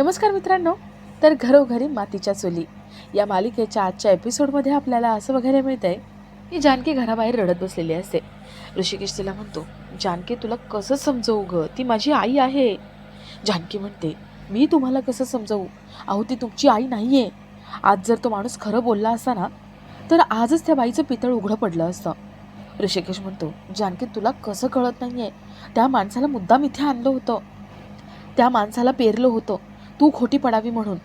नमस्कार मित्रांनो तर घरोघरी मातीच्या चुली. या मालिकेच्या आजच्या एपिसोडमध्ये आपल्याला असं बघायला मिळतं आहे की जानकी घराबाहेर रडत बसलेली असते. ऋषिकेश तिला म्हणतो जानकी तुला कसं समजवू ग? ती माझी आई आहे. जानकी म्हणते मी तुम्हाला कसं समजवू? अहो ती तुमची आई नाही आहे आज जर तो माणूस खरं बोलला असता ना तर आजच त्या बाईचं पितळ उघडं पडलं असतं. ऋषिकेश म्हणतो जानकी तुला कसं कळत नाही आहे त्या माणसाला मुद्दाम इथे आणलं होतं. त्या माणसाला पेरलं होतं. तू खोटी पडावी म्हणून.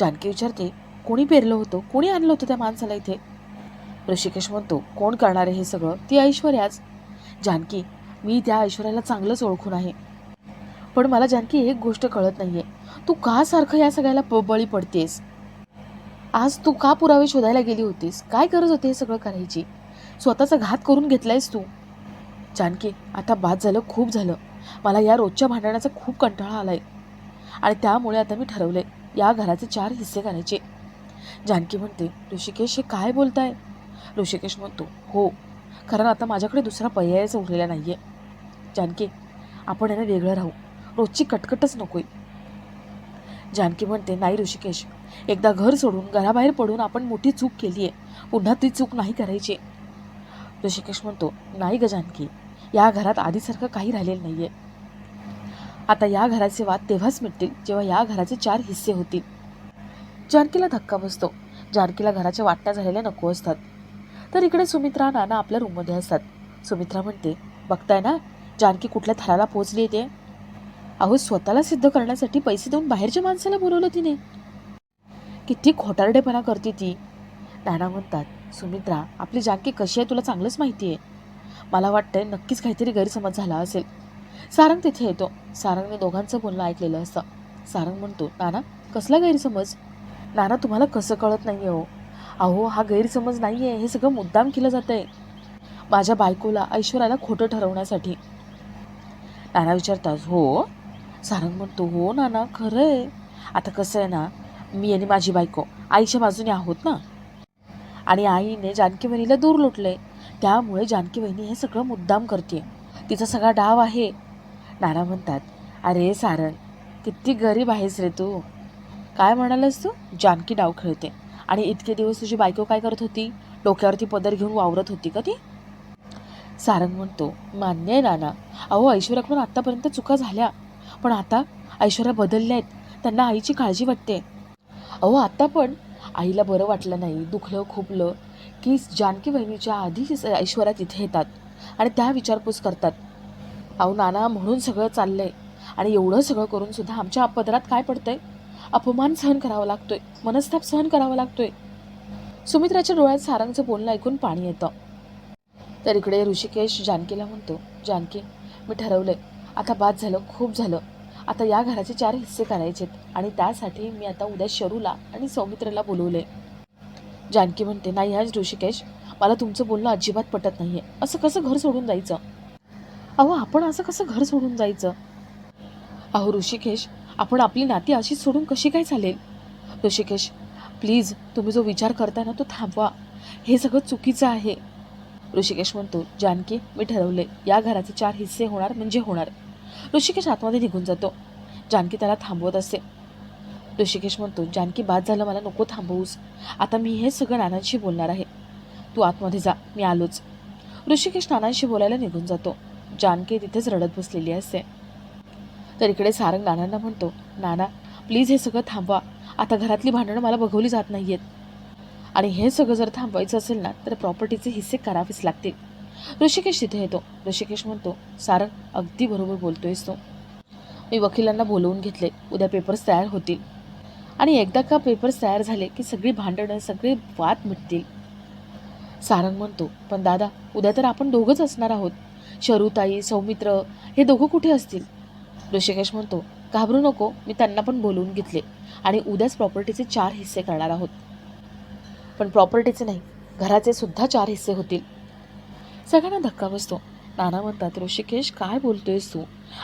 जानकी विचारते कोणी पेरलं होतं? कोणी आणलं होतं त्या माणसाला इथे? ऋषिकेश म्हणतो कोण करणार आहे हे सगळं? ती ऐश्वर्याच. जानकी मी त्या ऐश्वर्याला चांगलंच ओळखून आहे. पण मला जानकी एक गोष्ट कळत नाहीये. तू का सारखं या सगळ्याला प- बळी पडतेस? आज तू का पुरावे शोधायला गेली होतीस? काय गरज होती हे सगळं करायची? स्वतःचा घात करून घेतलायस तू. जानकी आता बाद झालं खूप झालं. मला या रोजच्या भांडणाचा खूप कंटाळा आलाय. आणि त्यामुळे आता मी ठरवले या घराचे चार हिस्से करायचे. जानकी म्हणते ऋषिकेश हे काय बोलताय? ऋषिकेश म्हणतो हो कारण आता माझ्याकडे दुसरा पर्यायच उरलेला नाही आहे जानकी आपण यांना वेगळं राहू रोजची कटकटच नकोय. जानकी म्हणते नाही ऋषिकेश एकदा घर सोडून घराबाहेर पडून आपण मोठी चूक केली आहे पुन्हा ती चूक नाही करायची. ऋषिकेश म्हणतो नाही ग जानकी या घरात आधीसारखं काही राहिलेलं नाही आहे आता या घराचे वाद तेव्हाच मिटतील जेव्हा या घराचे चार हिस्से होतील. जानकीला धक्का बसतो. जानकीला घराच्या वाटण्या झालेल्या नको असतात. तर इकडे सुमित्रा नाना आपल्या रूममध्ये असतात. सुमित्रा म्हणते बघताय ना जानकी कुठल्या थराला पोहोचली ते? अहो स्वतःला सिद्ध करण्यासाठी पैसे देऊन बाहेरच्या माणसाला बोलवलं तिने. किती खोटारडेपणा करते ती. नाना म्हणतात सुमित्रा आपली जानकी कशी आहे तुला चांगलंच माहिती आहे मला वाटतंय नक्कीच काहीतरी गैरसमज झाला असेल. सारंग तिथे येतो. सारंगने दोघांचं बोलणं ऐकलेलं असतं. सारंग म्हणतो नाना कसला गैरसमज? नाना तुम्हाला कसं कळत नाही हो. अहो हा गैरसमज नाही आहे हे सगळं मुद्दाम केलं जातं आहे माझ्या बायकोला ऐश्वर्याला खोटं ठरवण्यासाठी. नाना विचारतात हो? सारंग म्हणतो हो नाना खरं आहे आता कसं आहे ना मी आणि माझी बायको आईच्या बाजूने आहोत ना. आणि आईने जानकी वहिनीला दूर लोटलंय. त्यामुळे जानकी वहिनी हे सगळं मुद्दाम करते तिचा सगळा डाव आहे. नाना म्हणतात अरे सारंग किती गरीब आहेस रे तू. काय म्हणालस तू? जानकी डाव खेळते. आणि इतके दिवस तुझी बायको काय करत होती? डोक्यावरती पदर घेऊन वावरत होती का ती? सारंग म्हणतो मान्य आहे नाना. अहो ऐश्वर्याकडून आत्तापर्यंत चुका झाल्या. पण आता ऐश्वर्या बदलल्या आहेत. त्यांना आईची काळजी वाटते. अहो आत्ता पण? आईला बरं वाटलं नाही. दुखलं खुपलं. की जानकी बहिणीच्या आधी ऐश्वर्या तिथे येतात आणि त्या विचारपूस करतात. अहो नाना म्हणून सगळं चाललंय. आणि एवढं सगळं करून सुद्धा आमच्या पदरात काय पडतंय? अपमान सहन करावा लागतोय. मनस्ताप सहन करावा लागतोय. सुमित्राच्या डोळ्यात सारंगचं बोलणं ऐकून पाणी येतं. तर इकडे ऋषिकेश जानकीला म्हणतो जानकी मी ठरवलंय. आता बाद झालं खूप झालं. आता या घराचे चार हिस्से करायचेत आणि त्यासाठी मी आता उद्या शरूला आणि सौमित्रला बोलवले जानकी म्हणते नाही आज ऋषिकेश मला तुमचं बोलणं अजिबात पटत नाहीये. असं कसं घर सोडून जायचं? अहो आपण असं कसं घर सोडून जायचं? अहो ऋषिकेश आपण आपली नाती अशीच सोडून कशी काय चालेल? ऋषिकेश प्लीज तुम्ही जो विचार करताय ना तो थांबवा. हे सगळं चुकीचं आहे. ऋषिकेश म्हणतो जानकी मी ठरवले या घराचे चार हिस्से होणार म्हणजे होणार. ऋषिकेश आतमध्ये निघून जातो. जानकी त्याला थांबवत असते. ऋषिकेश म्हणतो जानकी बाद झालं मला नको थांबवूस. आता मी हे सगळं नानांशी बोलणार आहे. तू आतमध्ये जा मी आलोच. ऋषिकेश नानांशी बोलायला निघून जातो. जानकी तिथेच रडत बसलेली असते. तर इकडे सारंग नानांना म्हणतो नाना प्लीज हे सगळं थांबवा. आता घरातली भांडणं मला बघवली जात नाही आहेत आणि हे सगळं जर थांबवायचं असेल ना तर प्रॉपर्टीचे हिस्से करावेच लागतील. ऋषिकेश तिथे येतो. ऋषिकेश म्हणतो सारंग अगदी बरोबर बोलतोयस तो. मी वकिलांना बोलवून घेतले उद्या पेपर्स तयार होतील. आणि एकदा का पेपर्स तयार झाले की सगळी भांडणं सगळे वाद मिटतील. सारंग म्हणतो पण दादा उद्या तर आपण दोघंच असणार आहोत. शरूताई सौमित्र हे दोघं कुठे असतील? ऋषिकेश म्हणतो घाबरू नको मी त्यांना पण बोलवून घेतले आणि उद्याच प्रॉपर्टीचे चार हिस्से करणार आहोत. पण प्रॉपर्टीचे नाही घराचे सुद्धा चार हिस्से होतील. सगळ्यांना धक्का बसतो. नाना म्हणतात ऋषिकेश काय बोलतोयस तू?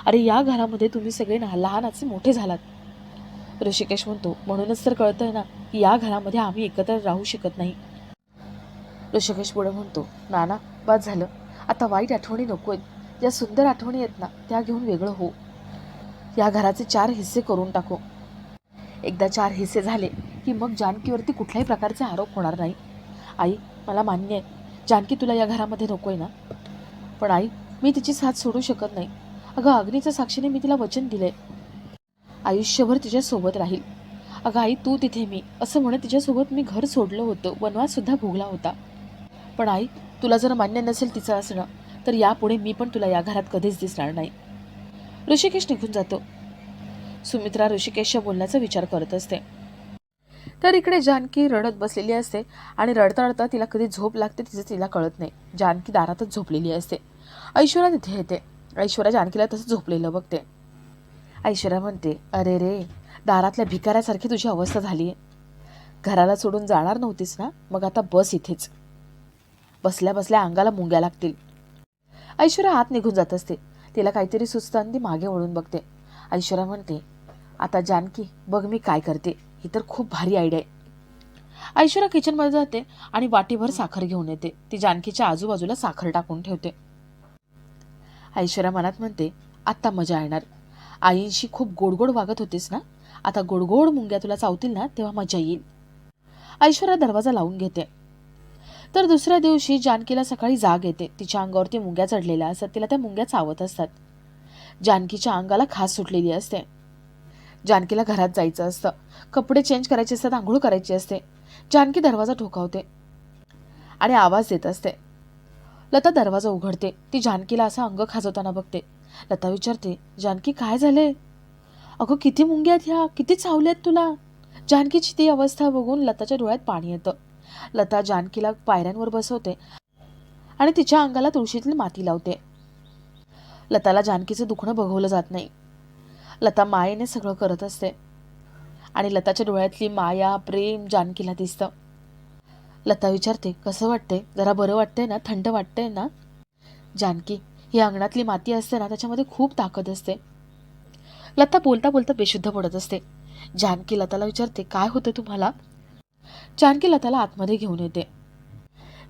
अरे या घरामध्ये तुम्ही सगळे ना लहानाचे मोठे झालात. ऋषिकेश म्हणतो म्हणूनच तर कळतंय ना की या घरामध्ये आम्ही एकत्र राहू शकत नाही. ऋषिकेश पुढे म्हणतो नाना बाद झालं. आता वाईट आठवणी नको आहेत ज्या सुंदर आठवणी आहेत ना त्या घेऊन वेगळं हो या घराचे चार हिस्से करून टाकू. एकदा चार हिस्से झाले की मग जानकीवरती कुठल्याही प्रकारचे आरोप होणार नाही. आई मला मान्य आहे. जानकी तुला या घरामध्ये नको आहे ना? पण आई मी तिची साथ सोडू शकत नाही. अगं अग्नीच्या साक्षीने मी तिला वचन दिलंय. आयुष्यभर तिच्यासोबत राहील. अगं आई तू तिथे मी. असं म्हणत तिच्यासोबत मी घर सोडलं होतं. वनवाससुद्धा भोगला होता. पण आई तुला जर मान्य नसेल तिचं असणं तर यापुढे मी पण तुला या घरात कधीच दिसणार नाही. ऋषिकेश निघून जातो. सुमित्रा ऋषिकेशच्या बोलण्याचा विचार करत असते. तर इकडे जानकी रडत बसलेली असते आणि रडता रडता तिला कधी झोप लागते तिचं तिला कळत नाही. जानकी दारातच झोपलेली असते. ऐश्वर्या तिथे येते. ऐश्वर्या जानकीला तसं झोपलेलं बघते. ऐश्वर्या म्हणते अरे रे दारातल्या भिकाऱ्यासारखी तुझी अवस्था झाली आहे घराला सोडून जाणार नव्हतीस ना? मग आता बस इथेच. बसल्या बसल्या अंगाला मुंग्या लागतील. ऐश्वर्या आत निघून जात असते. तिला काहीतरी सुचतं आणि ती मागे वळून बघते. ऐश्वर्या म्हणते आता जानकी बघ मी काय करते. ही तर खूप भारी आयडिया आहे. ऐश्वर्या किचनमध्ये जाते आणि वाटीभर साखर घेऊन येते. ती जानकीच्या आजूबाजूला साखर टाकून ठेवते. ऐश्वर्या मनात म्हणते आत्ता मजा येणार. आईंशी खूप गोडगोड वागत होतीस ना? आता गोडगोड मुंग्या तुला चावतील ना तेव्हा मजा येईल. ऐश्वर्या दरवाजा लावून घेते. तर दुसऱ्या दिवशी जानकीला सकाळी जाग येते. तिच्या अंगावरती मुंग्या चढलेल्या असतात. तिला त्या मुंग्या चावत असतात. जानकीच्या अंगाला खास सुटलेली असते. जानकीला घरात जायचं असतं. कपडे चेंज करायचे असतात आंघोळ करायची असते. जानकी दरवाजा ठोकावते आणि आवाज देत असते. लता दरवाजा उघडते. ती जानकीला असं अंग खाजवताना बघते. लता विचारते जानकी काय झाले अगं किती मुंग्या आहेत ह्या? किती चावल्यात तुला? जानकीची ती अवस्था बघून लताच्या डोळ्यात पाणी येतं. लता जानकीला पायऱ्यांवर बसवते आणि तिच्या अंगाला तुळशीतली माती लावते. लताला जानकीचं दुखणं बघवलं जात नाही. लता मायेने सगळं करत असते. आणि लताच्या डोळ्यातली माया प्रेम जानकीला दिसतं. लता विचारते कसं वाटते जरा बरं वाटतंय ना? थंड वाटतंय ना? जानकी ही अंगणातली माती असते ना त्याच्यामध्ये खूप ताकद असते. लता बोलता बोलता बेशुद्ध पडत असते. जानकी लताला विचारते काय होतं तुम्हाला? जानकी लताला आतमध्ये घेऊन येते.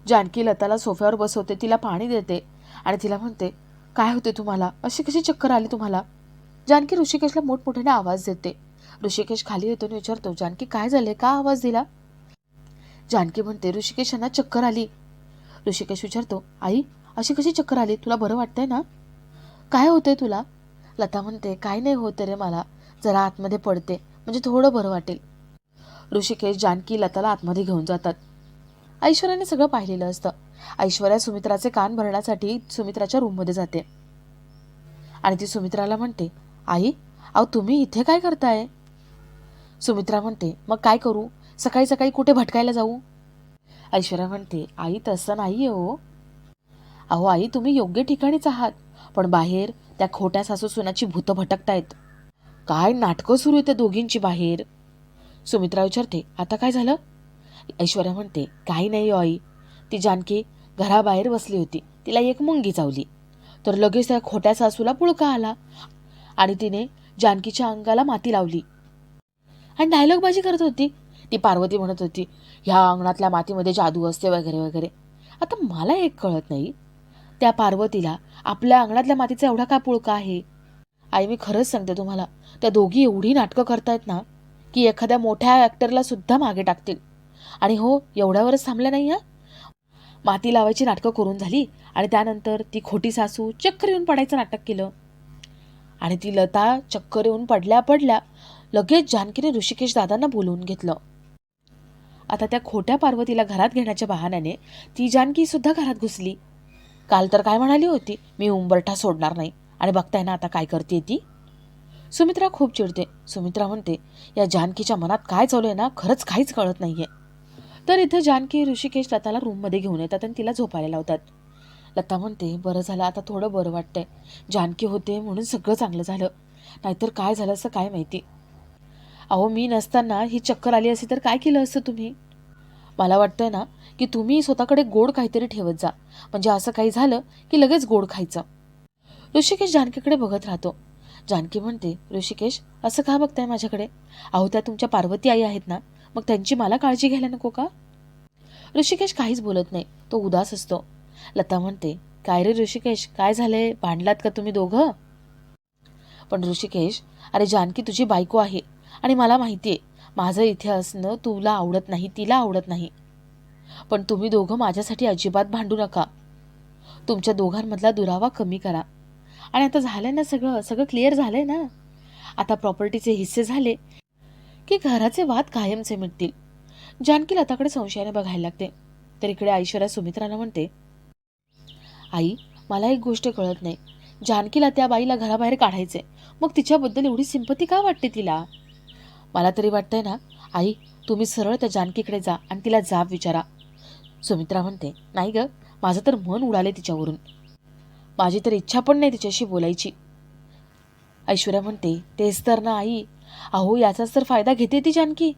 जानकी लताला सोफ्यावर बसवते तिला पाणी देते आणि तिला म्हणते काय होते तुम्हाला? अशी कशी चक्कर आली तुम्हाला? जानकी ऋषिकेशला मोठमोठ्याने आवाज देते. ऋषिकेश खाली येतो आणि विचारतो जानकी काय झाले का आवाज दिला? जानकी म्हणते ऋषिकेश यांना चक्कर आली. ऋषिकेश विचारतो आई अशी कशी चक्कर आली? तुला बरं वाटतंय ना? काय होतंय तुला? लता म्हणते काय नाही होत रे मला. जरा आतमध्ये पडते. म्हणजे थोडं बरं वाटेल. ऋषिकेश जानकी लताला आतमध्ये घेऊन जातात. ऐश्वर्याने सगळं पाहिलेलं असतं. ऐश्वर्या सुमित्राचे कान भरण्यासाठी सुमित्राच्या रूममध्ये जाते. आणि ती सुमित्राला म्हणते आई अहो तुम्ही इथे काय करताय? सुमित्रा म्हणते मग काय करू? सकाळी सकाळी कुठे भटकायला जाऊ? ऐश्वर्या म्हणते आई तसं नाही हो. अहो आई तुम्ही योग्य ठिकाणीच आहात पण बाहेर त्या खोट्या सासू सुनाची भूतं भटकतायत. काय नाटकं सुरू आहे त्या दोघींची बाहेर? सुमित्रा विचारते आता काय झालं? ऐश्वर्या म्हणते काही नाही हो आई. ती जानकी घराबाहेर बसली होती. तिला एक मुंगी चावली. तर लगेच त्या खोट्या सासूला पुळका आला आणि तिने जानकीच्या अंगाला माती लावली. आणि डायलॉगबाजी करत होती. ती पार्वती म्हणत होती ह्या अंगणातल्या मातीमध्ये जादू असते वगैरे वगैरे. आता मला एक कळत नाही. त्या पार्वतीला आपल्या अंगणातल्या मातीचा एवढा का पुळका आहे? आई मी खरंच सांगते तुम्हाला त्या दोघी एवढी नाटकं करतायत ना की एखाद्या मोठ्या ॲक्टरला सुद्धा मागे टाकतील. आणि हो एवढ्यावरच थांबल्या नाही हा? माती लावायची नाटकं करून झाली आणि त्यानंतर ती खोटी सासू चक्कर येऊन पडायचं नाटक केलं. आणि ती लता चक्कर येऊन पडल्या पडल्या लगेच जानकीने ऋषिकेश दादांना बोलवून घेतलं. आता त्या खोट्या पार्वतीला घरात घेण्याच्या बहाण्याने ती जानकी सुद्धा घरात घुसली. काल तर काय म्हणाली होती? मी उंबरठा सोडणार नाही. आणि बघताय ना आता काय करते ती? सुमित्रा खूप चिडते. सुमित्रा म्हणते या जानकीच्या मनात काय चालू आहे ना खरंच काहीच कळत नाहीये. तर इथे जानकी ऋषिकेश लताला रूममध्ये घेऊन येतात आणि तिला झोपायला लावतात. लता म्हणते बरं झालं आता थोडं बरं वाटतंय. जानकी होते म्हणून सगळं चांगलं झालं. नाहीतर काय झालं असं काय माहिती? अहो मी नसताना ही चक्कर आली असती तर काय केलं असतं तुम्ही? मला वाटतंय ना की तुम्ही स्वतःकडे गोड काहीतरी ठेवत जा. म्हणजे असं काही झालं की लगेच गोड खायचं. ऋषिकेश जानकीकडे बघत राहतो. जानकी म्हणते ऋषिकेश असं का बघताय माझ्याकडे? अहो त्या तुमच्या पार्वती आई आहेत ना? मग त्यांची मला काळजी घ्यायला नको का? ऋषिकेश काहीच बोलत नाही. तो उदास असतो. लता म्हणते काय रे ऋषिकेश? काय झालंय? भांडलात का तुम्ही दोघं? पण ऋषिकेश अरे जानकी तुझी बायको आहे आणि मला माहिती आहे माझं इथे असणं तुला आवडत नाही तिला आवडत नाही. पण तुम्ही दोघं माझ्यासाठी अजिबात भांडू नका. तुमच्या दोघांमधला दुरावा कमी करा. आणि आता झालं ना सगळं सगळं क्लिअर झालंय ना. आता प्रॉपर्टीचे हिस्से झाले की घराचे वाद कायमचे मिटतील. जानकी लताकडे संशयाने बघायला लागते. तर इकडे ऐश्वर्या सुमित्राला म्हणते आई मला एक गोष्ट कळत नाही. जानकीला त्या बाईला घराबाहेर काढायचे मग तिच्याबद्दल एवढी सिंपती का वाटते तिला? मला तरी वाटतंय ना. आई तुम्ही सरळ त्या जानकीकडे जा आणि तिला जाब विचारा. सुमित्रा म्हणते नाही ग माझं तर मन उडाले तिच्यावरून. माझी तर इच्छा पण नाही तिच्याशी बोलायची. ऐश्वर्या म्हणते तेच तर ना आई. अहो याचाच तर फायदा घेते ती जानकी.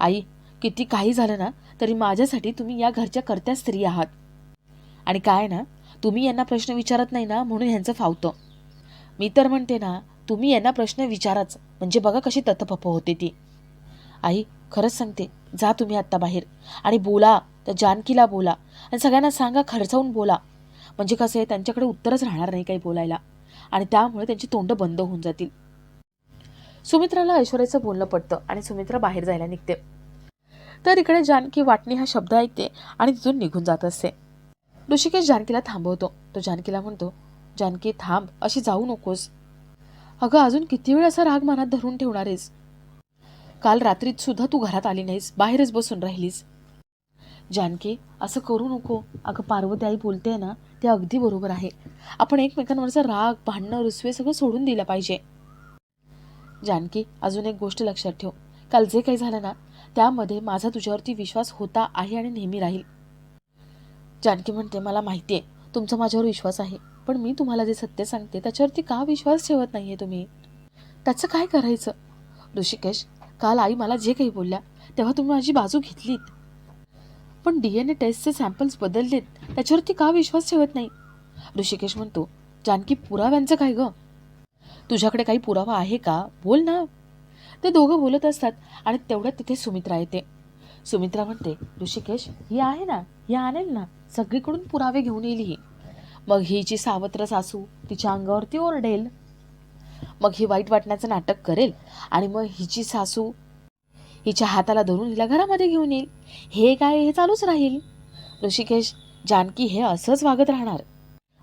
आई किती काही झालं ना तरी माझ्यासाठी तुम्ही या घरच्या कर्त्या स्त्री आहात. आणि काय ना तुम्ही यांना प्रश्न विचारत नाही ना म्हणून ह्यांचं फावतं. मी तर म्हणते ना तुम्ही यांना प्रश्न विचाराच. म्हणजे बघा कशी तथपप होते ती. आई खरंच सांगते. जा तुम्ही आत्ता बाहेर. आणि बोला. त्या जानकीला बोला. आणि सगळ्यांना सांगा खर्चावून बोला. म्हणजे कसं आहे त्यांच्याकडे उत्तरच राहणार नाही काही बोलायला. आणि त्यामुळे त्यांची तोंड बंद होऊन जातील. सुमित्राला ऐश्वर्याचं बोलणं पडतं आणि सुमित्रा बाहेर जायला निघते. तर इकडे जानकी वाटणी हा शब्द ऐकते आणि तिथून निघून जात असते. ऋषिकेश जानकीला थांबवतो. तो जानकीला म्हणतो जानकी थांब अशी जाऊ नकोस. अगं अजून किती वेळ असा राग मनात धरून ठेवणार आहेस? काल रात्रीत सुद्धा तू घरात आली नाहीस बाहेरच बसून राहिलीस. जानकी असं करू नको. अगं पार्वती आई बोलते ना ते अगदी बरोबर आहे. आपण एकमेकांवरचा राग भांडणं रुसवे सगळं सोडून दिलं पाहिजे. जानकी अजून एक गोष्ट लक्षात ठेव. काल जे काही झालं ना त्यामध्ये माझा तुझ्यावरती विश्वास होता आहे आणि नेहमी राहील. जानकी म्हणते मला माहिती आहे तुमचा माझ्यावर विश्वास आहे पण मी तुम्हाला जे सत्य सांगते त्याच्यावरती का विश्वास ठेवत नाहीये तुम्ही? त्याचं काय करायचं? ऋषिकेश काल आई मला जे काही बोलल्या तेव्हा तुम्ही माझी बाजू घेतलीत. पण डी एन ए टेस्टचे सॅम्पल्स बदललेत. त्याच्यावरती का विश्वास ठेवत नाही? ऋषिकेश म्हणतो जानकी पुराव्यांचं काय ग? तुझ्याकडे काही पुरावा आहे का? बोल ना. ते दोघं बोलत असतात आणि तेवढ्यात तिथे सुमित्रा येते. सुमित्रा म्हणते ऋषिकेश ही आहे ना? ही आणेल ना? सगळीकडून पुरावे घेऊन येईल ही. मग हिची सावत्र सासू तिच्या अंगावरती ओरडेल. मग ही वाईट वाटण्याचं नाटक करेल आणि मग हिची सासू हिच्या हाताला धरून हिला घरामध्ये घेऊन येईल. हे काय हे चालूच राहील? ऋषिकेश जानकी हे असंच वागत राहणार.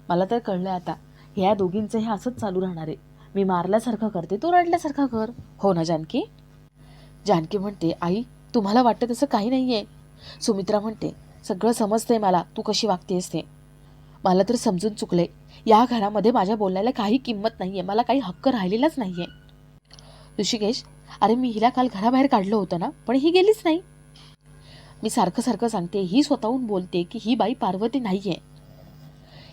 मला तर कळलं आता ह्या दोघींचं हे असंच चालू राहणार आहे. मी मारल्यासारखं करते तू रडल्यासारखं कर. हो ना जानकी? जानकी म्हणते आई तुम्हाला वाटतं तसं काही नाही आहे सुमित्रा म्हणते सगळं समजतंय मला तू कशी वागतेस ते. मला तर समजून चुकले या घरामध्ये माझ्या बोलण्याला काही किंमत नाही आहे मला काही हक्क राहिलेलाच नाही आहे ऋषिकेश अरे मी हिला काल घराबाहेर काढलं होतं ना पण ही गेलीच नाही. मी सारखं सारखं सांगते ही स्वतःहून बोलते की ही बाई पार्वती नाही आहे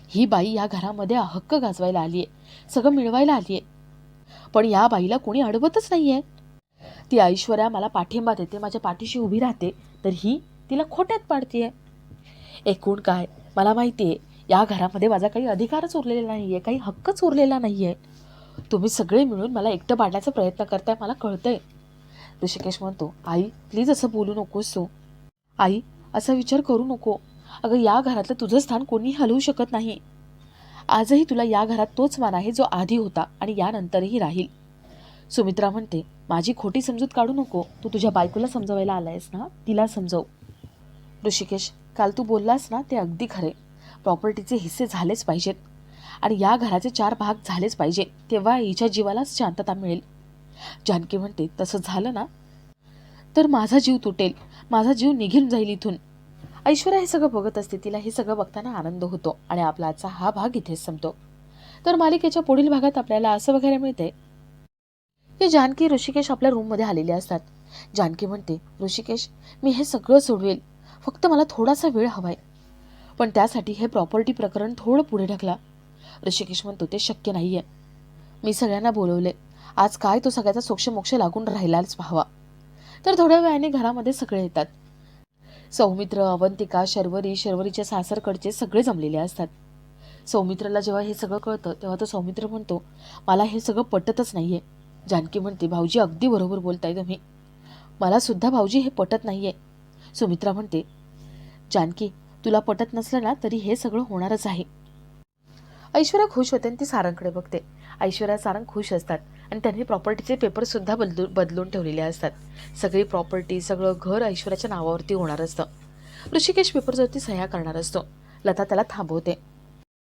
ही बाई या घरामध्ये हक्क गाजवायला आली आहे सगळं मिळवायला आली आहे पण या बाईला कोणी अडवतच नाही आहे ती ऐश्वर्या मला पाठिंबा देते माझ्या पाठीशी उभी राहते तर ही तिला खोट्यात पाडतीये. एकूण काय मला माहिती आहे या घरामध्ये माझा काही अधिकारच उरलेला नाही आहे काही हक्कच उरलेला नाही आहे तुम्ही सगळे मिळून मला एकटं पाडण्याचा प्रयत्न करताय मला कळतंय. ऋषिकेश म्हणतो आई प्लीज असं बोलू नकोस तू. आई असा विचार करू नको. अगं या घरातलं तुझं स्थान कोणी हलवू शकत नाही. आजही तुला या घरात तोच मान आहे जो आधी होता आणि यानंतरही राहील. सुमित्रा म्हणते माझी खोटी समजूत काढू नको. तू तुझ्या बायकोला समजवायला आलायस ना? तिला समजव. ऋषिकेश काल तू बोललास ना ते अगदी खरे. प्रॉपर्टीचे हिस्से झालेच पाहिजेत. आणि या घराचे चार भाग झालेच पाहिजे तेव्हा हिच्या जीवालाच शांतता मिळेल. जानकी म्हणते तसं झालं ना? तर माझा जीव तुटेल. माझा जीव निघून जाईल इथून. ऐश्वर्या हे सगळं बघत असते तिला हे सगळं बघताना आनंद होतो आणि आपला आजचा हा भाग इथेच संपतो. तर मालिकेच्या पुढील भागात आपल्याला असं बघायला मिळते की जानकी ऋषिकेश आपल्या रूममध्ये आलेले असतात. जानकी म्हणते ऋषिकेश मी हे सगळं सोडवेल. फक्त मला थोडासा वेळ हवाय. पण त्यासाठी हे प्रॉपर्टी प्रकरण थोडं पुढे ढकला. ऋषिकेश म्हणतो ते शक्य नाहीये. मी सगळ्यांना बोलवले आज काय तो सगळ्याचा सोक्षमोक्ष लागून राहिलाच पाहावा. तर थोड्या वेळाने घरामध्ये सगळे येतात. सौमित्र अवंतिका शर्वरी शर्वरीच्या सासरकडचे सगळे जमलेले असतात. सौमित्रला जेव्हा हे सगळं कळतं तेव्हा तो सौमित्र म्हणतो मला हे सगळं पटतच नाहीये. जानकी म्हणते भाऊजी अगदी बरोबर बोलताय तुम्ही. मला सुद्धा भाऊजी हे पटत नाहीये. सुमित्रा म्हणते जानकी तुला पटत नसलं ना तरी हे सगळं होणारच आहे. ऐश्वर्या खुश होते आणि ती सारंगकडे बघते. ऐश्वर्या सारंग खुश असतात आणि त्यांनी प्रॉपर्टीचे पेपरसुद्धा बदलू बदलून ठेवलेले असतात. सगळी प्रॉपर्टी सगळं घर ऐश्वर्याच्या नावावरती होणार असतं. ऋषिकेश पेपरवरती सह्या करणार असतो. लता त्याला थांबवते.